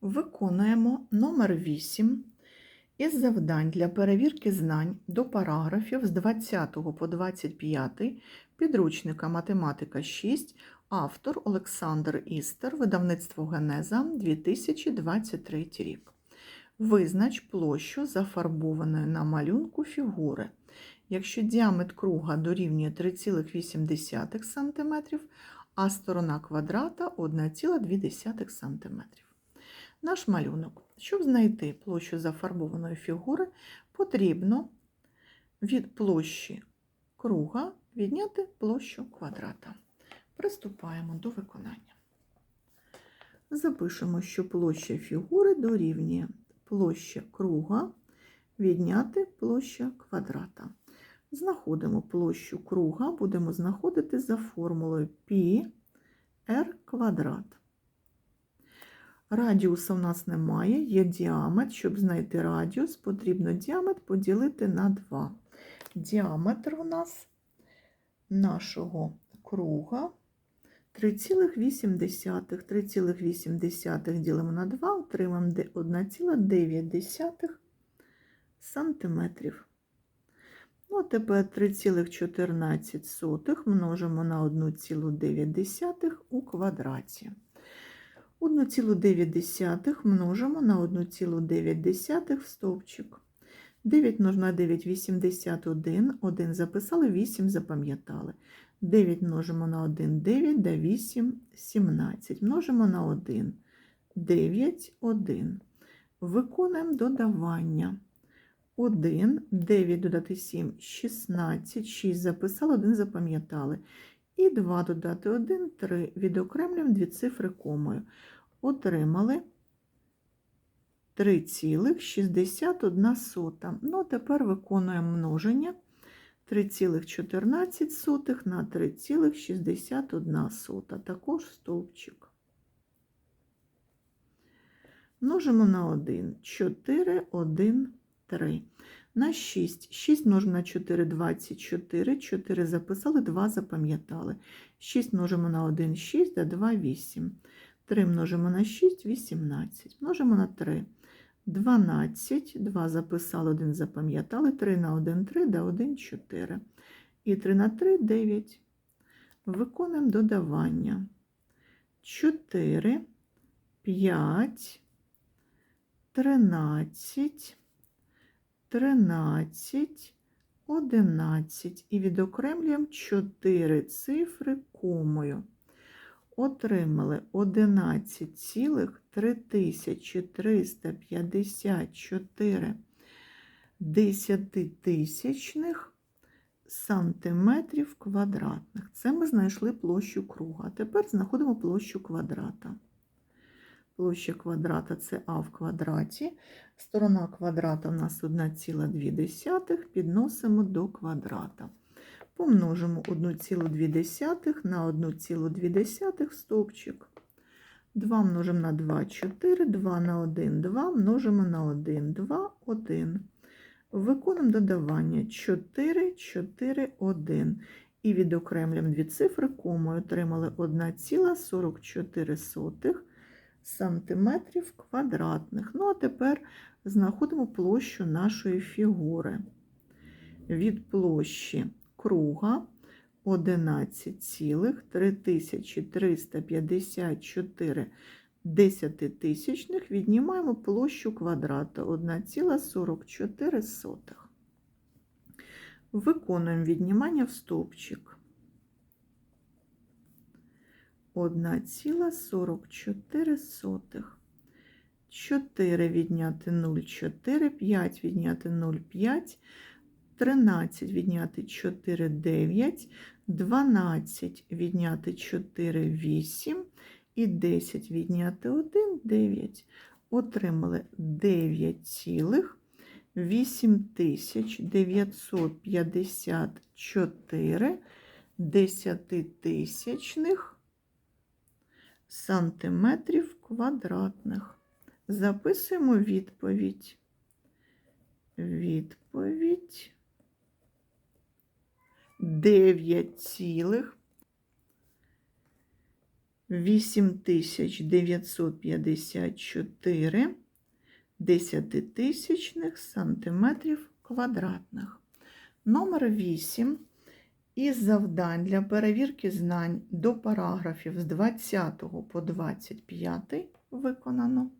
Виконуємо номер 8 із завдань для перевірки знань до параграфів з 20 по 25 підручника Математика 6, автор Олександр Істер, видавництво Генеза 2023 рік. Визнач площу зафарбованої на малюнку фігури. Якщо діаметр круга дорівнює 3,8 см, а сторона квадрата 1,2 см. Наш малюнок. Щоб знайти площу зафарбованої фігури, потрібно від площі круга відняти площу квадрата. Приступаємо до виконання. Запишемо, що площа фігури дорівнює площа круга відняти площа квадрата. Знаходимо площу круга, будемо знаходити за формулою π r квадрат. Радіуса в нас немає, є діаметр. Щоб знайти радіус, потрібно діаметр поділити на 2. Діаметр у нас нашого круга 3,8. 3,8 ділимо на 2, отримаємо 1,9 сантиметрів. Ну, а тепер 3,14 множимо на 1,9 у квадраті. 1,9 множимо на 1,9 в стовпчик. 9 множимо на 9 – 81, 1 записали, 8 запам'ятали. 9 множимо на 1 – 9, да 8 – 17. Множимо на 1 – 9, 1. Виконуємо додавання. 1, 9 додати 7 – 16, 6 записали, 1 запам'ятали. І 2 додати 1 – 3. Відокремлюємо дві цифри комою. Отримали 3,61. Ну, тепер виконуємо множення 3,14 на 3,61. Також стовпчик. Множимо на 1. 4, 1, 3. На 6. 6 множимо на 4 – 24. 4 записали, 2 запам'ятали. 6 множимо на 1 – 6, да 2 – 8. 3 множимо на 6 – 18. Множимо на 3 – 12. 2 записали, 1 запам'ятали. 3 на 1 – 3, да 1 – 4. І 3 на 3 – 9. Виконуємо додавання. 4, 5, 13, 13, 11 і відокремлюємо 4 цифри комою. Отримали 11,3354 десятитисячних сантиметрів квадратних. Це ми знайшли площу круга. Тепер знаходимо площу квадрата. Площа квадрата це А в квадраті. Сторона квадрата у нас 1,2, підносимо до квадрата. Помножимо 1,2 на 1,2 стовпчик. 2 множимо на 2 – 4, 2 на 1 – 2, множимо на 1, 2, 1. Виконуємо додавання 4, 4, 1. І відокремлюємо дві цифри комою. Отримали 1,44 сантиметрів квадратних. Ну, а тепер знаходимо площу нашої фігури. Від площі круга 11,3354 десятитисячних віднімаємо площу квадрата 1,44. Виконуємо віднімання в стовпчик. 1,44. 4 відняти 0, 4, 5 відняти 0, 5, 13 відняти 4, 9, 12 відняти 4, 8 і 10 відняти 1, 9. Отримали 9,8954 десятитисячних сантиметрів квадратних. Записуємо відповідь. Відповідь 9 цілих 8954 десятитисячних сантиметрів квадратних. Номер 8 із завдань для перевірки знань до параграфів з 20 по 25 виконано.